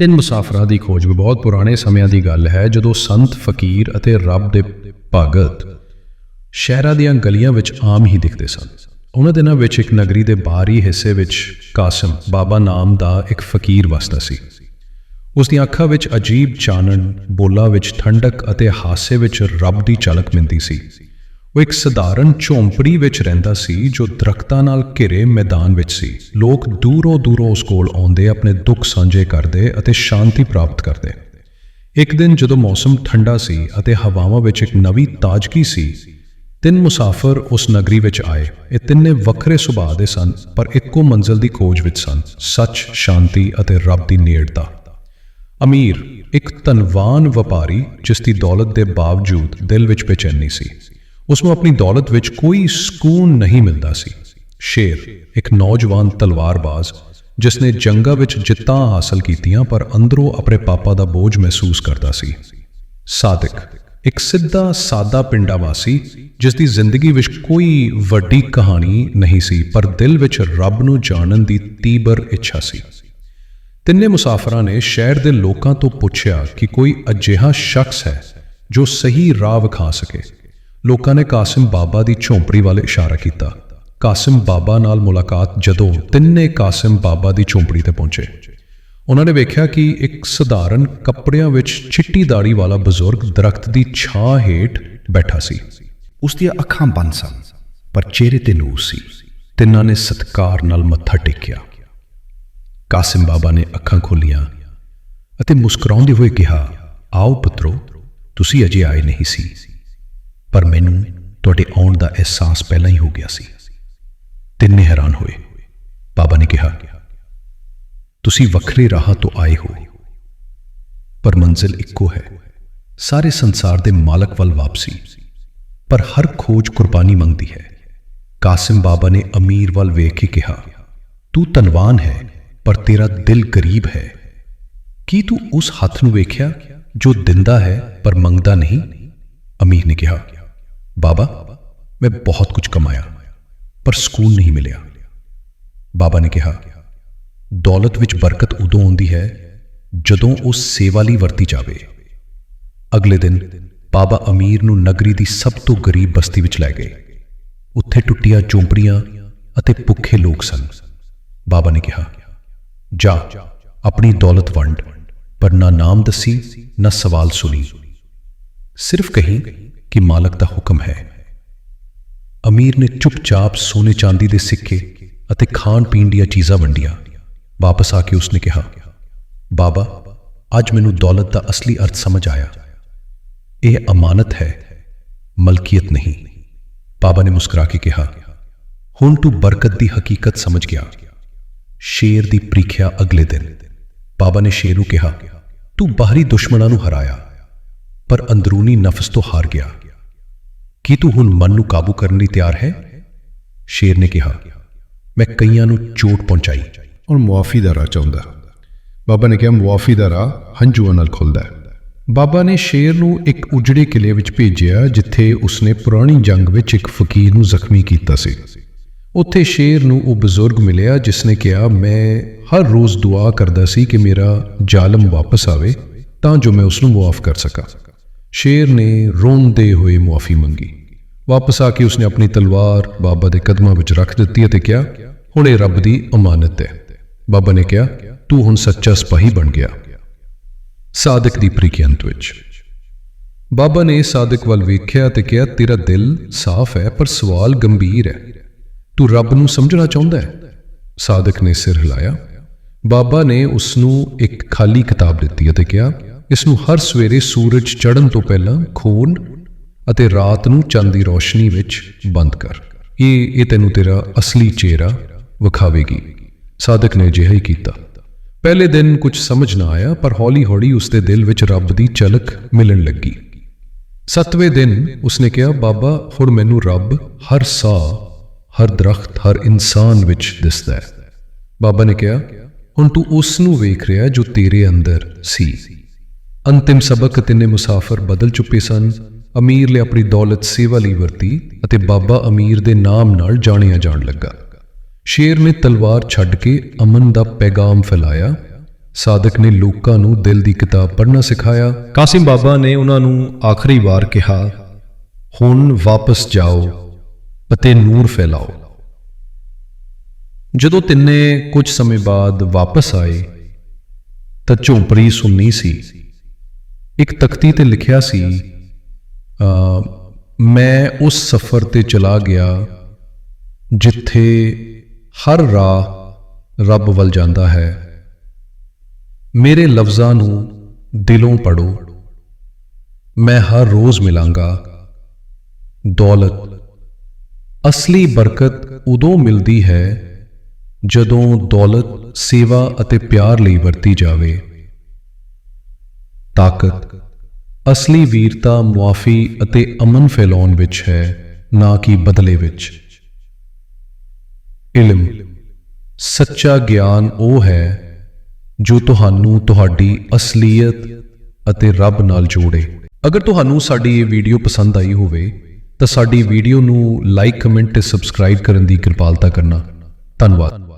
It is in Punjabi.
ਤਿੰਨ ਮੁਸਾਫਰਾਂ ਦੀ ਖੋਜ ਵੀ ਬਹੁਤ ਪੁਰਾਣੇ ਸਮਿਆਂ ਦੀ ਗੱਲ ਹੈ, ਜਦੋਂ ਸੰਤ, ਫਕੀਰ ਅਤੇ ਰੱਬ ਦੇ ਭਗਤ ਸ਼ਹਿਰਾਂ ਦੀਆਂ ਗਲੀਆਂ ਵਿੱਚ ਆਮ ਹੀ ਦਿਖਦੇ ਸਨ। ਉਹਨਾਂ ਦਿਨਾਂ ਵਿੱਚ ਇੱਕ ਨਗਰੀ ਦੇ ਬਾਹਰੀ ਹਿੱਸੇ ਵਿੱਚ ਕਾਸਮ, ਬਾਬਾ ਨਾਮ ਦਾ ਇੱਕ ਫਕੀਰ ਵਸਦਾ ਸੀ। ਉਸ ਦੀਆਂ ਅੱਖਾਂ ਵਿੱਚ ਅਜੀਬ ਚਾਨਣ, ਬੋਲਾਂ ਵਿੱਚ ਠੰਡਕ ਅਤੇ ਹਾਸੇ ਵਿੱਚ ਰੱਬ ਦੀ ਝਲਕ ਮਿਲਦੀ ਸੀ। ਉਹ ਇੱਕ ਸਧਾਰਨ ਝੌਂਪੜੀ ਵਿੱਚ ਰਹਿੰਦਾ ਸੀ ਜੋ ਦਰਖਤਾਂ ਨਾਲ ਘਿਰੇ ਮੈਦਾਨ ਵਿੱਚ ਸੀ। ਲੋਕ ਦੂਰੋਂ ਦੂਰੋਂ ਉਸ ਕੋਲ ਆਉਂਦੇ, ਆਪਣੇ ਦੁੱਖ ਸਾਂਝੇ ਕਰਦੇ ਅਤੇ ਸ਼ਾਂਤੀ ਪ੍ਰਾਪਤ ਕਰਦੇ। ਇੱਕ ਦਿਨ ਜਦੋਂ ਮੌਸਮ ਠੰਡਾ ਸੀ ਅਤੇ ਹਵਾਵਾਂ ਵਿੱਚ ਇੱਕ ਨਵੀਂ ਤਾਜ਼ਗੀ ਸੀ, ਤਿੰਨ ਮੁਸਾਫਰ ਉਸ ਨਗਰੀ ਵਿੱਚ ਆਏ। ਇਹ ਤਿੰਨੇ ਵੱਖਰੇ ਸੁਭਾਅ ਦੇ ਸਨ, ਪਰ ਇੱਕੋ ਮੰਜ਼ਲ ਦੀ ਖੋਜ ਵਿੱਚ ਸਨ, ਸੱਚ, ਸ਼ਾਂਤੀ ਅਤੇ ਰੱਬ ਦੀ ਨੇੜਤਾ ਅਮੀਰ, ਇੱਕ ਧਨਵਾਨ ਵਪਾਰੀ, ਜਿਸ ਦੀ ਦੌਲਤ ਦੇ ਬਾਵਜੂਦ ਦਿਲ ਵਿੱਚ ਬੇਚੈਨੀ ਸੀ। ਉਸ ਨੂੰ ਆਪਣੀ ਦੌਲਤ ਵਿੱਚ ਕੋਈ ਸਕੂਨ ਨਹੀਂ ਮਿਲਦਾ ਸੀ। ਸ਼ੇਰ, ਇੱਕ ਨੌਜਵਾਨ ਤਲਵਾਰਬਾਜ਼ ਜਿਸ ਨੇ ਜੰਗਾਂ ਵਿੱਚ ਜਿੱਤਾਂ ਹਾਸਲ ਕੀਤੀਆਂ, ਪਰ ਅੰਦਰੋਂ ਆਪਣੇ ਪਾਪਾ ਦਾ ਬੋਝ ਮਹਿਸੂਸ ਕਰਦਾ ਸੀ। ਸਾਦਿਕ, ਇੱਕ ਸਿੱਧਾ ਸਾਦਾ ਪਿੰਡਾ ਵਾਸੀ ਜਿਸ ਦੀ ਜ਼ਿੰਦਗੀ ਵਿੱਚ ਕੋਈ ਵੱਡੀ ਕਹਾਣੀ ਨਹੀਂ ਸੀ, ਪਰ ਦਿਲ ਵਿੱਚ ਰੱਬ ਨੂੰ ਜਾਣਨ ਦੀ ਤੀਬਰ ਇੱਛਾ ਸੀ। ਤਿੰਨੇ ਮੁਸਾਫਰਾਂ ਨੇ ਸ਼ਹਿਰ ਦੇ ਲੋਕਾਂ ਤੋਂ ਪੁੱਛਿਆ ਕਿ ਕੋਈ ਅਜਿਹਾ ਸ਼ਖਸ ਹੈ ਜੋ ਸਹੀ ਰਾਹ ਵਿਖਾ ਸਕੇ। ਲੋਕਾਂ ਨੇ ਕਾਸਿਮ ਬਾਬਾ ਦੀ ਝੌਂਪੜੀ ਵੱਲ ਇਸ਼ਾਰਾ ਕੀਤਾ। ਕਾਸਿਮ ਬਾਬਾ ਨਾਲ ਮੁਲਾਕਾਤ ਜਦੋਂ ਤਿੰਨੇ ਕਾਸਿਮ ਬਾਬਾ ਦੀ ਝੌਂਪੜੀ ਤੇ ਪਹੁੰਚੇ। ਉਹਨਾਂ ਨੇ ਵੇਖਿਆ ਕਿ ਇੱਕ ਸਧਾਰਨ ਕੱਪੜਿਆਂ ਵਿੱਚ ਚਿੱਟੀ ਦਾੜੀ ਵਾਲਾ ਬਜ਼ੁਰਗ ਦਰਖਤ ਦੀ ਛਾਂ ਹੇਠ ਬੈਠਾ ਸੀ। ਉਸ ਦੀਆਂ ਅੱਖਾਂ ਬੰਦ ਸਨ, ਪਰ ਚਿਹਰੇ ਤੇ ਨੂਰ ਸੀ। ਤਿੰਨਾਂ ਨੇ ਸਤਕਾਰ ਨਾਲ ਮੱਥਾ ਟੇਕਿਆ। ਕਾਸਿਮ ਬਾਬਾ ਨੇ ਅੱਖਾਂ ਖੋਲੀਆਂ ਅਤੇ ਮੁਸਕਰਾਉਂਦੇ ਹੋਏ ਕਿਹਾ, ਆਓ ਪੁੱਤਰੋ, ਤੁਸੀਂ ਅਜੇ ਆਏ ਨਹੀਂ ਸੀ। ਪਰ ਮੈਨੂੰ ਤੁਹਾਡੇ ਆਉਣ ਦਾ ਅਹਿਸਾਸ ਪਹਿਲਾਂ ਹੀ ਹੋ ਗਿਆ ਸੀ। ਤਿੰਨੇ ਹੈਰਾਨ ਹੋਏ। ਬਾਬਾ ਨੇ ਕਿਹਾ, ਤੁਸੀਂ ਵੱਖਰੇ ਰਾਹ ਤੋਂ ਆਏ ਹੋ, ਪਰ ਮੰਜ਼ਿਲ ਇੱਕੋ ਹੈ। ਸਾਰੇ ਸੰਸਾਰ ਦੇ ਮਾਲਕ ਵੱਲ ਵਾਪਸੀ, ਪਰ ਹਰ ਖੋਜ ਕੁਰਬਾਨੀ ਮੰਗਦੀ ਹੈ। ਕਾਸਿਮ ਬਾਬਾ ਨੇ ਅਮੀਰ ਵੱਲ ਵੇਖ ਕੇ ਕਿਹਾ, ਤੂੰ ਧਨਵਾਨ ਹੈ, ਪਰ ਤੇਰਾ ਦਿਲ ਗਰੀਬ ਹੈ। ਕੀ ਤੂੰ ਉਸ ਹੱਥ ਨੂੰ ਵੇਖਿਆ ਜੋ ਦਿੰਦਾ ਹੈ ਪਰ ਮੰਗਦਾ ਨਹੀਂ? ਅਮੀਰ ਨੇ ਕਿਹਾ ਬਾਬਾ ਮੈਂ ਬਹੁਤ ਕੁਝ ਕਮਾਇਆ ਪਰ ਸਕੂਨ ਨਹੀਂ ਮਿਲਿਆ ਬਾਬਾ ਨੇ ਕਿਹਾ ਦੌਲਤ ਵਿੱਚ ਬਰਕਤ ਉਦੋਂ ਆਉਂਦੀ ਹੈ ਜਦੋਂ ਉਹ ਸੇਵਾ ਲਈ ਵਰਤੀ ਜਾਵੇ ਅਗਲੇ ਦਿਨ ਬਾਬਾ ਅਮੀਰ ਨੂੰ ਨਗਰੀ ਦੀ ਸਭ ਤੋਂ ਗਰੀਬ ਬਸਤੀ ਵਿੱਚ ਲੈ ਗਏ ਉੱਥੇ ਟੁੱਟੀਆਂ ਝੌਂਪੜੀਆਂ ਅਤੇ ਭੁੱਖੇ ਲੋਕ ਸਨ ਬਾਬਾ ਨੇ ਕਿਹਾ ਜਾ ਆਪਣੀ ਦੌਲਤ ਵੰਡ ਪਰ ਨਾ ਨਾਮ ਦੱਸੀ ਨਾ ਸਵਾਲ ਸੁਣੀ ਸਿਰਫ ਕਹੀਂ ਕਿ ਮਾਲਕ ਦਾ ਹੁਕਮ ਹੈ। ਅਮੀਰ ਨੇ ਚੁੱਪਚਾਪ ਸੋਨੇ ਚਾਂਦੀ ਦੇ ਸਿੱਕੇ ਅਤੇ ਖਾਣ ਪੀਣ ਦੀਆਂ ਚੀਜ਼ਾਂ ਵੰਡੀਆਂ। ਵਾਪਸ ਆ ਕੇ ਉਸਨੇ ਕਿਹਾ, ਬਾਬਾ, ਅੱਜ ਮੈਨੂੰ ਦੌਲਤ ਦਾ ਅਸਲੀ ਅਰਥ ਸਮਝ ਆਇਆ। ਇਹ ਅਮਾਨਤ ਹੈ, ਮਲਕੀਅਤ ਨਹੀਂ। ਬਾਬਾ ਨੇ ਮੁਸਕਰਾ ਕੇ ਕਿਹਾ, ਹੁਣ ਤੂੰ ਬਰਕਤ ਦੀ ਹਕੀਕਤ ਸਮਝ ਗਿਆ। ਸ਼ੇਰ ਦੀ ਪ੍ਰੀਖਿਆ ਅਗਲੇ ਦਿਨ। ਬਾਬਾ ਨੇ ਸ਼ੇਰ ਨੂੰ ਕਿਹਾ, ਤੂੰ ਬਾਹਰੀ ਦੁਸ਼ਮਣਾਂ ਨੂੰ ਹਰਾਇਆ। ਪਰ ਅੰਦਰੂਨੀ ਨਫਸ ਤੋਂ ਹਾਰ ਗਿਆ। ਕੀ ਤੂੰ ਹੁਣ ਮਨ ਨੂੰ ਕਾਬੂ ਕਰਨ ਲਈ ਤਿਆਰ ਹੈ? ਸ਼ੇਰ ਨੇ ਕਿਹਾ, ਮੈਂ ਕਈਆਂ ਨੂੰ ਚੋਟ ਪਹੁੰਚਾਈ। ਔਰ ਮੁਆਫੀ ਦਾ ਰਾਹ ਚਾਹੁੰਦਾ। ਬਾਬਾ ਨੇ ਕਿਹਾ, ਮੁਆਫੀ ਦਾ ਰਾਹ ਹੰਝੂਆਂ ਨਾਲ ਖੁੱਲਦਾ ਹੈ। ਬਾਬਾ ਨੇ ਸ਼ੇਰ ਨੂੰ ਇੱਕ ਉਜੜੇ ਕਿਲੇ ਵਿੱਚ ਭੇਜਿਆ, ਜਿੱਥੇ ਉਸਨੇ ਪੁਰਾਣੀ ਜੰਗ ਵਿੱਚ ਇੱਕ ਫਕੀਰ ਨੂੰ ਜ਼ਖਮੀ ਕੀਤਾ ਸੀ। ਉੱਥੇ ਸ਼ੇਰ ਨੂੰ ਉਹ ਬਜ਼ੁਰਗ ਮਿਲਿਆ ਜਿਸ ਨੇ ਕਿਹਾ, ਮੈਂ ਹਰ ਰੋਜ਼ ਦੁਆ ਕਰਦਾ ਸੀ ਕਿ ਮੇਰਾ ਜ਼ਾਲਮ ਵਾਪਸ ਆਵੇ, ਤਾਂ ਜੋ ਮੈਂ ਉਸ ਨੂੰ ਮੁਆਫ ਕਰ ਸਕਾਂ। ਸ਼ੇਰ ਨੇ ਰੋਂਦੇ ਹੋਏ ਮੁਆਫੀ ਮੰਗੀ। ਵਾਪਸ ਆ ਕੇ ਉਸਨੇ ਆਪਣੀ ਤਲਵਾਰ ਬਾਬਾ ਦੇ ਕਦਮਾਂ ਵਿੱਚ ਰੱਖ ਦਿੱਤੀ ਅਤੇ ਕਿਹਾ, ਹੁਣ ਇਹ ਰੱਬ ਦੀ ਅਮਾਨਤ ਹੈ। ਬਾਬਾ ਨੇ ਕਿਹਾ, ਤੂੰ ਹੁਣ ਸੱਚਾ ਸਿਪਾਹੀ ਬਣ ਗਿਆ। ਸਾਦਕ ਦੀ ਪ੍ਰੀਖਿਆ ਅੰਤ ਵਿੱਚ। ਬਾਬਾ ਨੇ ਸਾਦਕ ਵੱਲ ਵੇਖਿਆ ਤੇ ਕਿਹਾ, ਤੇਰਾ ਦਿਲ ਸਾਫ਼ ਹੈ, ਪਰ ਸਵਾਲ ਗੰਭੀਰ ਹੈ। ਤੂੰ ਰੱਬ ਨੂੰ ਸਮਝਣਾ ਚਾਹੁੰਦਾ ਹੈ? ਸਾਦਕ ਨੇ ਸਿਰ ਹਿਲਾਇਆ। ਬਾਬਾ ਨੇ ਉਸ ਨੂੰ ਇੱਕ ਖਾਲੀ ਕਿਤਾਬ ਦਿੱਤੀ ਅਤੇ ਕਿਹਾ ਇਸ ਨੂੰ ਹਰ ਸਵੇਰੇ ਸੂਰਜ ਚੜ੍ਹਨ ਤੋਂ ਪਹਿਲਾਂ ਖੋਲ ਅਤੇ ਰਾਤ ਨੂੰ ਚੰਦ ਦੀ ਰੋਸ਼ਨੀ ਵਿੱਚ ਬੰਦ ਕਰ। ਇਹ ਇਹ ਤੈਨੂੰ ਤੇਰਾ ਅਸਲੀ ਚਿਹਰਾ ਵਿਖਾਵੇਗੀ। ਸਾਧਕ ਨੇ ਅਜਿਹਾ ਹੀ ਕੀਤਾ। ਪਹਿਲੇ ਦਿਨ ਕੁਝ ਸਮਝ ਨਾ ਆਇਆ, ਪਰ ਹੌਲੀ-ਹੌਲੀ ਉਸਦੇ ਦਿਲ ਵਿੱਚ ਰੱਬ ਦੀ ਝਲਕ ਮਿਲਣ ਲੱਗੀ। ਸੱਤਵੇਂ ਦਿਨ ਉਸਨੇ ਕਿਹਾ, ਬਾਬਾ, ਹੁਣ ਮੈਨੂੰ ਰੱਬ ਹਰ ਸਾਹ, ਹਰ ਦਰਖਤ, ਹਰ ਇਨਸਾਨ ਵਿੱਚ ਦਿਸਦਾ ਹੈ। ਬਾਬਾ ਨੇ ਕਿਹਾ, ਹੁਣ ਤੂੰ ਉਸ ਨੂੰ ਵੇਖ ਰਿਹਾ ਜੋ ਤੇਰੇ ਅੰਦਰ ਸੀ। ਅੰਤਿਮ ਸਬਕ ਤਿੰਨੇ ਮੁਸਾਫਰ ਬਦਲ ਚੁੱਕੇ ਸਨ। ਅਮੀਰ ਨੇ ਆਪਣੀ ਦੌਲਤ ਸੇਵਾ ਲਈ ਵਰਤੀ ਅਤੇ ਬਾਬਾ ਅਮੀਰ ਦੇ ਨਾਮ ਨਾਲ ਜਾਣਿਆ ਜਾਣ ਲੱਗਾ। ਸ਼ੇਰ ਨੇ ਤਲਵਾਰ ਛੱਡ ਕੇ ਅਮਨ ਦਾ ਪੈਗਾਮ ਫੈਲਾਇਆ। ਸਾਧਕ ਨੇ ਲੋਕਾਂ ਨੂੰ ਦਿਲ ਦੀ ਕਿਤਾਬ ਪੜ੍ਹਨਾ ਸਿਖਾਇਆ। ਕਾਸਿਮ ਬਾਬਾ ਨੇ ਉਹਨਾਂ ਨੂੰ ਆਖਰੀ ਵਾਰ ਕਿਹਾ, ਹੁਣ ਵਾਪਸ ਜਾਓ ਅਤੇ ਨੂਰ ਫੈਲਾਓ। ਜਦੋਂ ਤਿੰਨੇ ਕੁਝ ਸਮੇਂ ਬਾਅਦ ਵਾਪਸ ਆਏ, ਤਾਂ ਝੌਂਪੜੀ ਸੁੰਨੀ ਸੀ। ਇੱਕ ਤਖਤੀ ਤੇ ਲਿਖਿਆ ਸੀ ਮੈਂ ਉਸ ਸਫ਼ਰ ਤੇ ਚਲਾ ਗਿਆ ਜਿੱਥੇ ਹਰ ਰਾਹ ਰੱਬ ਵੱਲ ਜਾਂਦਾ ਹੈ। ਮੇਰੇ ਲਫ਼ਜ਼ਾਂ ਨੂੰ ਦਿਲੋਂ ਪੜੋ ਮੈਂ ਹਰ ਰੋਜ਼ ਮਿਲਾਂਗਾ। ਦੌਲਤ, ਅਸਲੀ ਬਰਕਤ ਉਦੋਂ ਮਿਲਦੀ ਹੈ ਜਦੋਂ ਦੌਲਤ ਸੇਵਾ ਅਤੇ ਪਿਆਰ ਲਈ ਵਰਤੀ ਜਾਵੇ। ਤਾਕਤ। ਅਸਲੀ ਵੀਰਤਾ ਮੁਆਫੀ ਅਤੇ ਅਮਨ ਫੈਲਾਉਣ ਵਿੱਚ ਹੈ, ਨਾ ਕਿ ਬਦਲੇ ਵਿੱਚ। ਇਲਮ। ਸੱਚਾ ਗਿਆਨ ਉਹ ਹੈ, ਜੋ ਤੁਹਾਨੂੰ ਤੁਹਾਡੀ ਅਸਲੀਅਤ ਅਤੇ ਰੱਬ ਨਾਲ ਜੋੜੇ। ਅਗਰ ਤੁਹਾਨੂੰ ਸਾਡੀ ਇਹ ਵੀਡੀਓ ਪਸੰਦ ਆਈ ਹੋਵੇ, ਤਾਂ ਸਾਡੀ ਵੀਡੀਓ ਨੂੰ ਲਾਈਕ, ਕਮੈਂਟ ਤੇ ਸਬਸਕ੍ਰਾਈਬ ਕਰਨ ਦੀ ਕਿਰਪਾਲਤਾ ਕਰਨਾ। ਧੰਨਵਾਦ।